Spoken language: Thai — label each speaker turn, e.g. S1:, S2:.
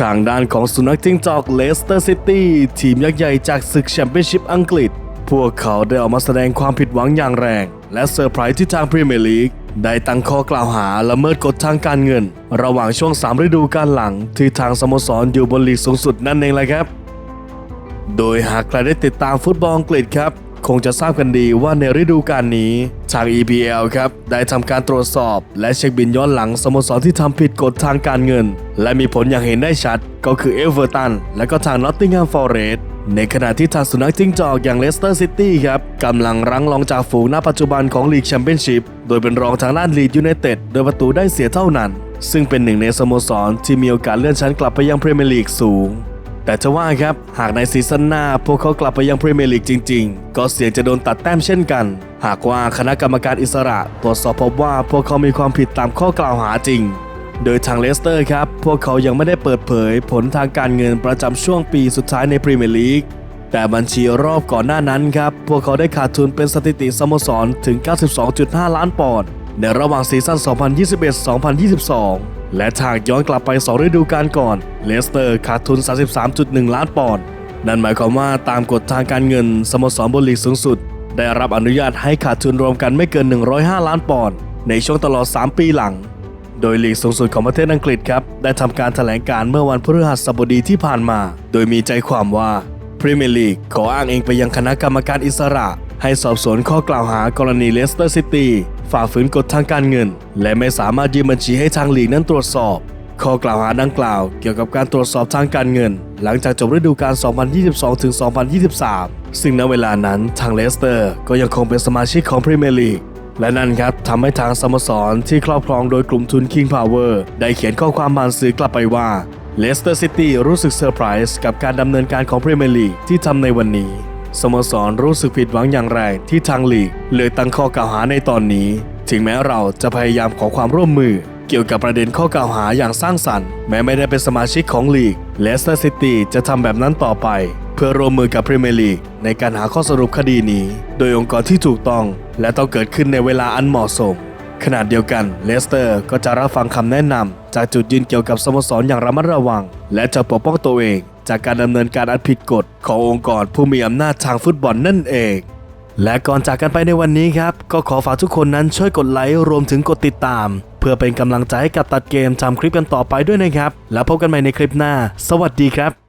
S1: ทางด้านของสุนัขจิ้งจอกเลสเตอร์ซิตี้ทีมยักษ์ใหญ่จากศึกแชมเปี้ยนชิพอังกฤษ พวกเขาได้ออกมาแสดงความผิดหวังอย่างแรง และเซอร์ไพรส์ที่ทางพรีเมียร์ลีกได้ตั้งข้อกล่าวหาละเมิดกฎทางการเงิน ระหว่างช่วง 3 ฤดูกาลหลัง ที่ทางสโมสรอยู่บนลีกสูงสุดนั่นเองแหละครับ โดยหากใครได้ติดตามฟุตบอลอังกฤษครับ คงจะทราบกันดีว่าในฤดูกาลนี้ ทาง EPL ครับ ได้ทำการตรวจสอบ และเช็คบินย้อนหลังสโมสรที่ทำผิดกฎทางการเงิน และมีผลอย่างเห็นได้ชัด ก็คือเอเวอร์ตันและก็ทางนอตติงแฮมฟอร์เรสในขณะที่ทางสุนัขจิ้งจอกอย่างเลสเตอร์ซิตี้ครับกำลังรั้งรองจากฝูงณปัจจุบันของลีกแชมเปี้ยนชิพโดยเป็นรองทางด้านลีดยูไนเต็ดโดยประตูได้เสียเท่านั้น ซึ่งเป็นหนึ่งในสโมสรที่มีโอกาสเลื่อนชั้นกลับไปยังพรีเมียร์ลีกสูง แต่จะว่าครับ หากในซีซั่นหน้าพวกเขากลับไปยังพรีเมียร์ลีกจริง ๆ ก็เสี่ยงจะโดนตัดแต้มเช่นกัน หากว่าคณะกรรมการอิสระตรวจสอบพบว่าพวกเขามีความผิดตามข้อกล่าวหาจริง โดยทางเลสเตอร์ครับ พวกเขายังไม่ได้เปิดเผยผลทางการเงินประจำช่วงปีสุดท้ายในพรีเมียร์ลีกแต่บัญชีรอบก่อนหน้านั้นครับ พวกเขาได้ขาดทุนเป็นสถิติสโมสรถึง 92.5 ล้านปอนด์ในระหว่างซีซั่น 2021-2022 และทางย้อนกลับไป 2 ฤดูกาลก่อน เลสเตอร์ขาดทุน 33.1 ล้านปอนด์นั่นหมายความว่าตามกฎทางการเงินสโมสรบนลีกสูงสุด ได้รับอนุญาตให้ขาดทุนรวมกันไม่เกิน 105 ล้านปอนด์ในช่วงตลอด 3 ปีหลัง โดยลีกสูงสุดของประเทศอังกฤษครับ ได้ทำการแถลงการเมื่อวันพฤหัสบดีที่ผ่านมา โดยมีใจความว่าพรีเมียร์ลีกขออ้างเองไปยังคณะกรรมการอิสระ ให้สอบสวนข้อกล่าวหากรณีเลสเตอร์ซิตี้ฝ่าฝืนกฎทางการเงิน และไม่สามารถยื่นบัญชีให้ทางลีกนั้นตรวจสอบ ข้อกล่าวหาดังกล่าวเกี่ยวกับการตรวจสอบทางการเงิน หลังจากจบฤดูกาล 2022-2023 ซึ่งณเวลานั้นทางเลสเตอร์ก็ยังคงเป็นสมาชิกของพรีเมียร์ลีกและนั่นครับทำให้ทางสโมสรที่ครอบครองโดยกลุ่มทุน King Power ได้เขียนข้อความผ่านสื่อกลับไปว่าเลสเตอร์ซิตี้รู้สึกเซอร์ไพรส์กับการดำเนินการของพรีเมียร์ลีกที่ทำในวันนี้ สโมสรรู้สึกผิดหวังอย่างแรที่ทางลีกเลือกตั้งข้อกล่าวหาในตอนนี้ ถึงแม้เราจะพยายามขอความร่วมมือ เกี่ยวกับประเด็นข้อกล่าวหาอย่างสร้างสรรค์แม้ไม่ได้เป็นสมาชิกของลีกเลสเตอร์ซิตี้จะทำแบบนั้นต่อไป เพื่อร่วมมือกับพรีเมียร์ลีกในการหาข้อสรุปคดีนี้ โดยองค์กรที่ถูกต้องและต้องเกิดขึ้นในเวลาอันเหมาะสมขณะเดียวกันเลสเตอร์ก็จะรับฟังคำแนะนำจากจุดยืนเกี่ยวกับสโมสรอย่างระมัดระวัง และจะปกป้องตัวเอง จากการดำเนินการอันผิดกฎขององค์กรผู้มีอำนาจทางฟุตบอลนั่นเอง และก่อนจากกันไปในวันนี้ครับ ก็ขอฝากทุกคนนั้นช่วยกดไลค์รวมถึงกดติดตาม เพื่อเป็นกำลังใจให้กับตัดเกมทำคลิปกันต่อไปด้วยนะครับ แล้วพบกันใหม่ในคลิปหน้า สวัสดีครับ